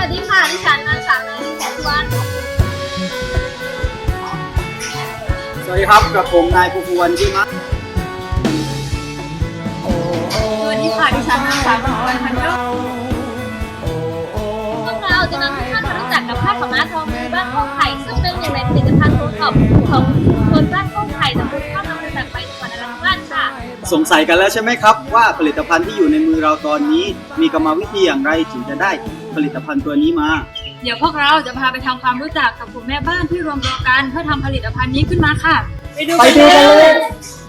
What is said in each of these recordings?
วัสดีค่ะดิฉันนางสาวนาริแสนสุวรรณสวัสดีครับกับผมนายภูภูวันจิมะสวัสดีค่ะดิฉันนางสาวสุวรรณพันธุ์พวกเราจะนำทุกท่านมารู้จักกับผ้าขาวม้าทอมือบ้านโคกไข่ซึ่งเป็นหนึ่งในผลิตภัณฑ์โอท็อปของชุมชนบ้านโคกไข่ตำบลข้าวอำเภอสักไปจังหวัดนราธิวาสค่ะ สงสัยกันแล้วใช่ไหมครับ ว่าผลิตภัณฑ์ที่อยู่ในมือเราตอนนี้ มีกรรมวิธีอย่างไรถึงจะได้ ผลิตภัณฑ์ตัวนี้มา เดี๋ยวพวกเราจะพาไปทำความรู้จักกับกลุ่มแม่บ้านที่รวมตัวกัน เพื่อทำผลิตภัณฑ์นี้ขึ้นมาค่ะ ไปดูไปกันดูเลกันเลย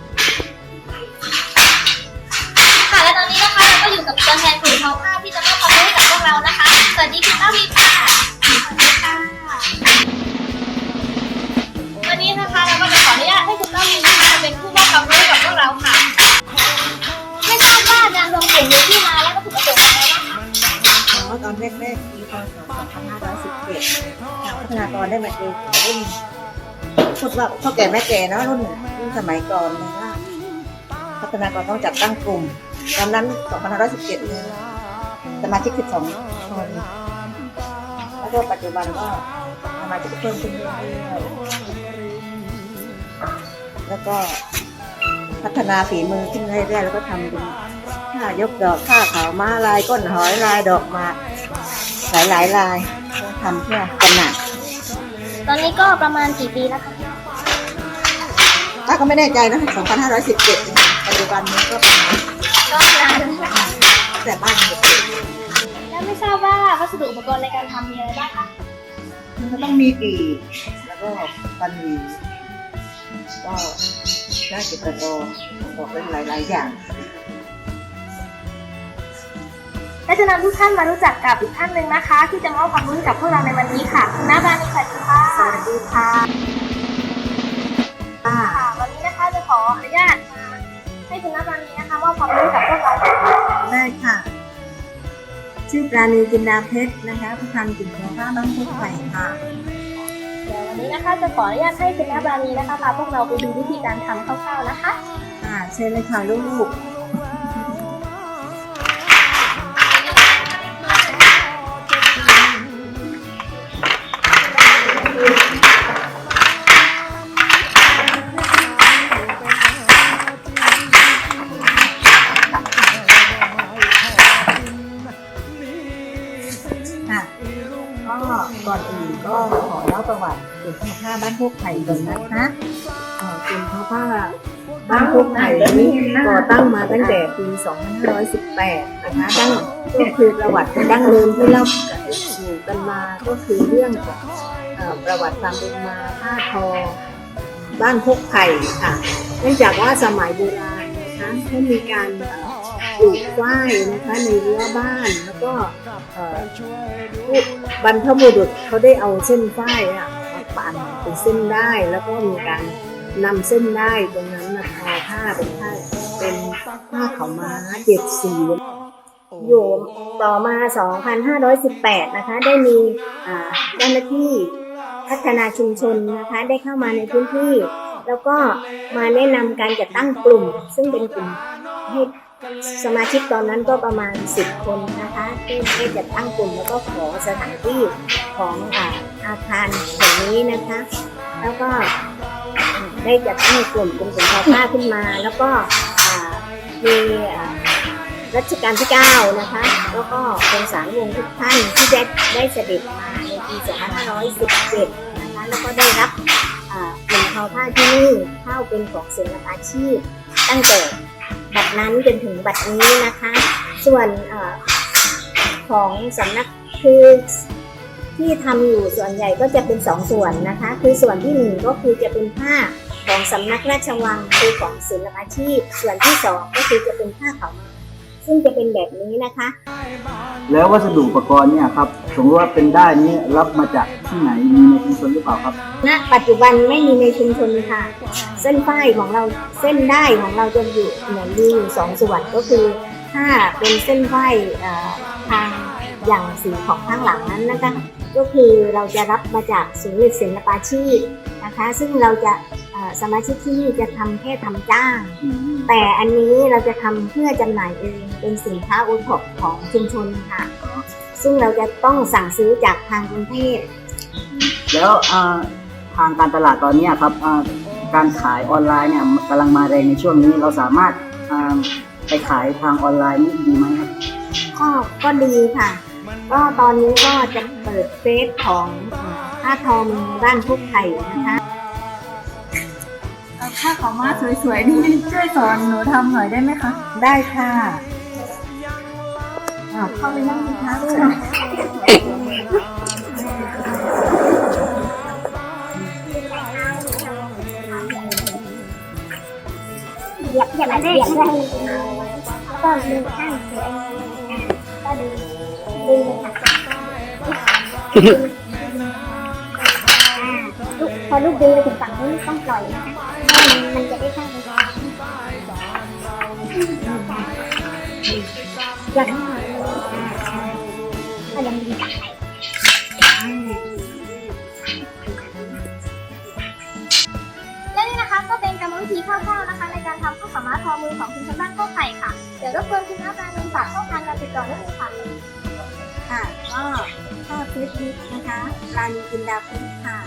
2517ทางพัฒนากรได้มาเจอรุ่นพูดว่าพ่อแก่แม่แก่เนอะรุ่นรุ่นสมัยก่อนเลยว่าพัฒนากรต้องจัดตั้งกลุ่มตอนนั้น 2517เนี่ยสมาชิก 12 คนแล้วก็ปัจจุบันก็สมาชิกเพิ่มขึ้นเรื่อยๆแล้วก็พัฒนาฝีมือขึ้นเรื่อยๆแล้วก็ทำเป็นผ้ายกดอกผ้าขาวม้าลายก้นหอยลายดอกมา หลายหลายๆลายทำเพื่อจำหน่ายตอนนี้ก็ประมาณกี่ปีแล้วคะถ้าก็ไม่แน่ใจนะ2517ปัจจุบันนี้ก็ประมาณก็นานแล้วค่ะแต่บ้านเด็กแล้วไม่ทราบว่าวัสดุอุปกรณ์ในการทำมีอะไรบ้างคะมันก็ต้องมีปีกแล้วก็ปันหวีก็ได้เก็บตะกอบอกเป็นหลาย ๆ อย่าง และจะนำทุกท่านมารู้จักกับอีกท่านหนึ่งนะคะ ที่จะมอบความรู้ให้กับพวกเราในวันนี้ค่ะคุณน้าบานีสวัสดีค่ะสวัสดีค่ะอ่าค่ะวันนี้นะคะจะขออนุญาตมาให้คุณน้าบานีนะคะมอบความรู้ให้กับพวกเราค่ะได้ค่ะ ชื่อปราณีจินดาเพชรนะคะผู้พันกลิ่นทองผ้าบ้านพุทธไข่ค่ะเดี๋ยววันนี้นะคะจะขออนุญาตให้คุณน้าบานีนะคะพาพวกเราไปดูวิธีการทำคร่าวๆนะคะอ่าเชิญเลยค่ะลูก ก็ก่อนอื่นก็ขอเล่าประวัติกลุ่มทอผ้าบ้านพวกไผ่ก่อนนะคะเอ่อกลุ่มทอผ้าบ้านพวกไผ่นี้ก่อตั้งมาตั้งแต่ปี 2518 นะคะดั้งก็คือประวัติดั้งเดิมที่เล่าสู่กันมาก็คือเรื่องเอ่อประวัติความเป็นมาผ้าทอบ้านพวกไผ่ค่ะ เนื่องจากว่าสมัยโบราณนะคะเขามีการ ปลูกฝ้ายนะคะในรั้วบ้านแล้วก็บรรพบุรุษเขาได้เอาเส้นฝ้ายอะมาปั่นเป็นเส้นได้แล้วก็มีการนำเส้นได้ตรงนั้นมาทอผ้าเป็นผ้าเป็นผ้าขาวม้าเจ็ดสีอยู่ต่อมา 2518 นะคะ ได้มีเจ้าหน้าที่พัฒนาชุมชนนะคะ ได้เข้ามาในพื้นที่ แล้วก็มาแนะนำการจัดตั้งกลุ่ม ซึ่งเป็นกลุ่มให้ สมาชิกตอนนั้นก็ประมาณ 10 คนนะคะได้ได้จัดตั้งกลุ่มแล้วก็ขอสถานที่ของอาอาคารแห่งนี้นะคะ แล้วก็ได้จัดตั้งกลุ่มเป็นกลุ่มทอผ้าขึ้นมา แล้วก็มีรัชกาลที่ 9 นะคะ แล้วก็องค์สารวงทุกท่านที่ได้ได้เสด็จมาในปี 2517 นะคะ แล้วก็ได้รับกลุ่มทอผ้าที่นี่เข้าเป็นของศิลปอาชีพ ตั้งแต่ บัดนั้นจนถึงบัดนี้นะคะ ส่วนอของสำนักคือที่ทำอยู่ส่วนใหญ่ก็จะเป็นสองส่วนนะคะ คือส่วนที่หนึ่งก็คือจะเป็นผ้าของสำนักราชวังคือของศิลปาชีพ ส่วนที่สองก็คือจะเป็นผ้าของ ซึ่งจะเป็นแบบนี้นะคะ แล้ววัสดุอุปกรณ์เนี่ยครับสมมติว่าเป็นได้นี้รับมาจากที่ไหนมีในชุมชนหรือเปล่าครับณปัจจุบันไม่มีในชุมชนค่ะ เส้นฝ้ายของเราเส้นได้ของเราจะอยู่เหมือนมีอยู่สองส่วนก็คือถ้าเป็นเส้นฝ้ายเอ่อทาง อย่างสีของข้างหลังนั้นนะคะก็คือเราจะรับมาจากศูนย์ศิลปาชีพนะคะ ซึ่งเราจะเอ่อสมาชิกที่นี่จะทำแค่ทำจ้าง แต่อันนี้เราจะทำเพื่อจำหน่ายเองเป็นสินค้าโอท็อปของชุมชนค่ะ ซึ่งเราจะต้องสั่งซื้อจากทางกรุงเทพแล้วอ่าทางการตลาดตอนเนี้ยครับอ่าการขายออนไลน์เนี่ยกำลังมาแรงในช่วงนี้เราสามารถอ่าไปขายทางออนไลน์นี่ดีไหมครับก็ก็ดีค่ะ ก็ตอนนี้ก็จะเปิดเฟซของเอ่อผ้าทอมบ้านพุกไข่นะคะผ้าขาวม้าสวยๆนี่ช่วยสอนหนูทำหน่อยได้ไหมคะ ได้ค่ะอ่าเข้าไปนั่งสิคะลูกเหยียบเหยียบเหยียบด้วยก็ดึงข้างเสียก็ดึงดึงเลยค่ะลูกพอลูกดึงไปถึงฝั่งนู้นต้องปล่อยนะคะมันจะได้ข้าไปอย่างนี้ก็ยังดีกับไข่และนี่นะคะก็เป็นกรรมวิธีคร่าวๆนะคะ ในการทำข้าวขาม้าทอมือของคุณชาวบ้านข้าวไข่ค่ะ เดี๋ยวรบกวนคุณน้าปลาเงินฝากช่องทางการติดต่อด้เลยค่ะ ค่ะ ก็ก็เฟซบุ๊กนะคะรานีกินดาพุทธค่ะ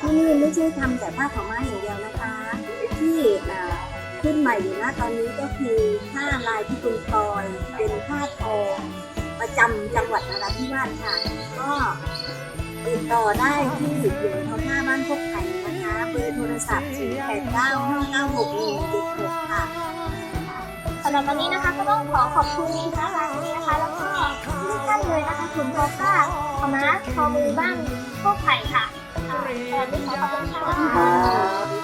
ที่นี่ไม่ใช่ทำแต่ผ้าขาวม้าอย่างเดียวนะคะ ที่ขึ้นใหม่อยู่นะตอนนี้ก็คือผ้าลายที่คุณพลอยเป็นผ้าทอประจำจังหวัดนราธิวาสค่ะ ก็ติดต่อได้ที่อยู่ทางหน้าบ้านพวกไข่นะคะเบอร์โทรศัพท์0 8 9 5 9 6 1 7 6ค่ะสำหรับวันนี้นะคะก็ต้องขอขอบคุณนะคะร้านนี้ ถุงพลาสติกขม้าขม้าทอมือบ้างพวกไข่ค่ะค่ไม่ใสดีขอขอบคุณค่ะ